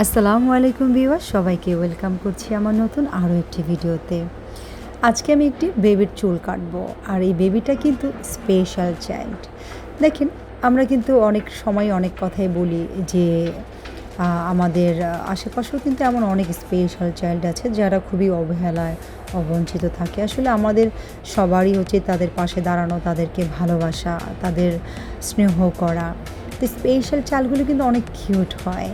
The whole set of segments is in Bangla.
আসসালামু আলাইকুম ভিউয়ার সবাইকে ওয়েলকাম করছি আমার নতুন আরও একটি ভিডিওতে। আজকে আমি একটি বেবির চুল কাটবো, আর এই বেবিটা কিন্তু স্পেশাল চাইল্ড দেখেন, আমরা কিন্তু অনেক সময় অনেক কথাই বলি যে আমাদের আশেপাশেও কিন্তু এমন অনেক স্পেশাল চাইল্ড আছে যারা খুবই অবহেলায়, অবঞ্চিত থাকে। আসলে আমাদের সবারই উচিত তাদের পাশে দাঁড়ানো, তাদেরকে ভালোবাসা, তাদের স্নেহ করা। তো স্পেশাল চালগুলো কিন্তু অনেক কিউট হয়।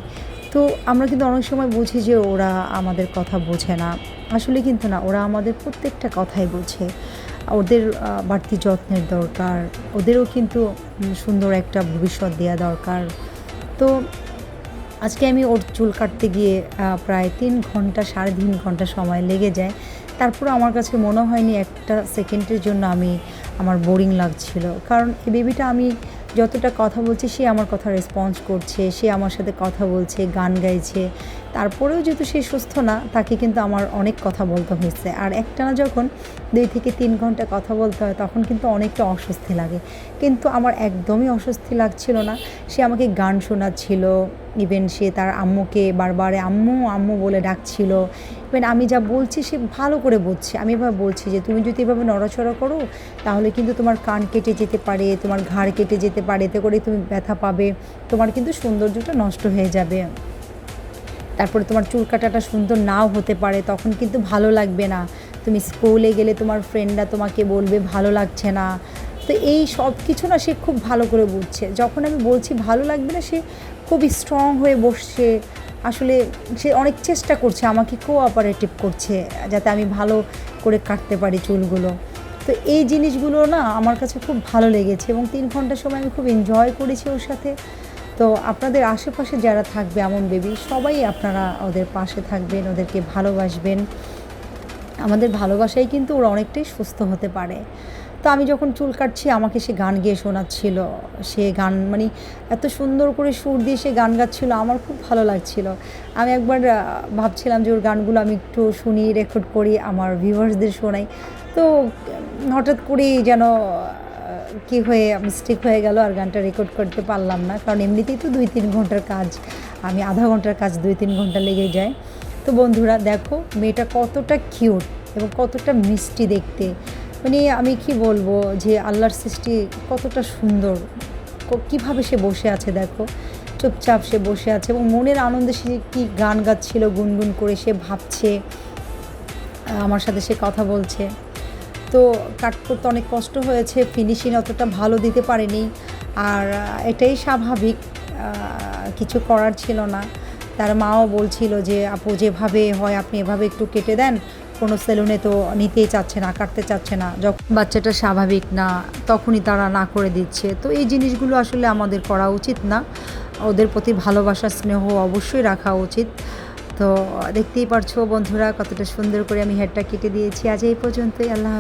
তো আমরা কিন্তু অনেক সময় বুঝি যে ওরা আমাদের কথা বোঝে না। আসলে কিন্তু না, ওরা আমাদের প্রত্যেকটা কথাই বোঝে। ওদের বাড়তি যত্নের দরকার, ওদেরও কিন্তু সুন্দর একটা ভবিষ্যৎ দেওয়া দরকার। তো আজকে আমি ওর চুল কাটতে গিয়ে প্রায় তিন ঘণ্টা, সাড়ে তিন ঘণ্টা সময় লেগে যায়। তারপরে আমার কাছে মনে হয়নি একটা সেকেন্ডের জন্য আমি আমার বোরিং লাগছিল। কারণ এই বেবিটা আমি যতটা কথা বলছে, সে আমার কথা রেসপন্স করছে, সে আমার সাথে কথা বলছে, গান গাইছে। তারপরেও যেহেতু সে সুস্থ না, তাকে কিন্তু আমার অনেক কথা বলতে হয়েছে। আর একটানা যখন দুই থেকে তিন ঘণ্টা কথা বলতে হয়, তখন কিন্তু অনেকটা অস্বস্তি লাগে। কিন্তু আমার একদমই অস্বস্তি লাগছিল না। সে আমাকে গান শোনাচ্ছিল ইভেন সে তার আম্মুকে বারবার, আম্মু আম্মু বলে ডাকছিল। ইভেন আমি যা বলছি সে ভালো করে বলছে আমি এভাবে বলছি যে, তুমি যদি এভাবে নড়াচড়া করো, তাহলে কিন্তু তোমার কান কেটে যেতে পারে, তোমার ঘাড় কেটে যেতে পারে, এতে করে তুমি ব্যথা পাবে, তোমার কিন্তু সৌন্দর্যটা নষ্ট হয়ে যাবে। তারপরে তোমার চুল কাটাটা সুন্দর নাও হতে পারে, তখন কিন্তু ভালো লাগবে না। তুমি স্কুলে গেলে তোমার ফ্রেন্ডরা তোমাকে বলবে, ভালো লাগছে না। তো এই সব কিছু না সে খুব ভালো করে বুঝছে। যখন আমি বলছি, ভালো লাগবে না, সে খুবই স্ট্রং হয়ে বসছে। আসলে সে অনেক চেষ্টা করছে, আমাকে কোঅপারেটিভ করছে, যাতে আমি ভালো করে কাটতে পারি চুলগুলো। তো এই জিনিসগুলো না আমার কাছে খুব ভালো লেগেছে এবং তিন ঘণ্টার সময় আমি খুব এনজয় করেছি ওর সাথে। তো আপনাদের আশেপাশে যারা থাকবে, এমন বেবি সবাই আপনারা ওদের পাশে থাকবেন, ওদেরকে ভালোবাসবেন। আমাদের ভালোবাসায় কিন্তু ওরা অনেকটাই সুস্থ হতে পারে। তো আমি যখন চুল কাটছি, আমাকে সে গান গেয়ে শোনাচ্ছিল। সে গান মানে এত সুন্দর করে সুর দিয়ে সে গান গাচ্ছিল, আমার খুব ভালো লাগছিল। আমি একবার ভাবছিলাম যে ওর গানগুলো আমি একটু শুনি রেকর্ড করি, আমার ভিউয়ার্সদের শোনাই। তো হঠাৎ করেই যেন কি হয়ে মিস্টেক হয়ে গেল, আর গানটা রেকর্ড করতে পারলাম না। কারণ এমনিতেই তো দুই তিন ঘণ্টার কাজ, আমি আধা ঘণ্টার কাজ দুই তিন ঘণ্টা লেগে যায়। তো বন্ধুরা, দেখো, মেয়েটা কতটা কিউট এবং কতটা মিষ্টি দেখতে। মানে আমি কি বলব যে আল্লাহর সৃষ্টি কতটা সুন্দর। কীভাবে সে বসে আছে দেখো। চুপচাপ সে বসে আছে এবং মনের আনন্দে সে কি গান গাচ্ছিল, গুনগুন করে সে ভাবছে। আমার সাথে সে কথা বলছে। তো কাট করতে অনেক কষ্ট হয়েছে ফিনিশিং অতটা ভালো দিতে পারেনি। আর এটাই স্বাভাবিক কিছু করার ছিল না। তার মাও বলছিল যে, আপু যেভাবে হয় আপনি এভাবে একটু কেটে দেন। কোনো সেলুনে তো নিতেই চাচ্ছে না, কাটতে চাচ্ছে না। যখন বাচ্চাটা স্বাভাবিক না, তখনই তারা না করে দিচ্ছে। তো এই জিনিসগুলো আসলে আমাদের করা উচিত না। ওদের প্রতি ভালোবাসা, স্নেহ অবশ্যই রাখা উচিত। তো দেখতেই পারছ বন্ধুরা, কতটা সুন্দর করে আমি হেডটা কেটে দিয়েছি। আজ এই পর্যন্তই, আল্লাহ।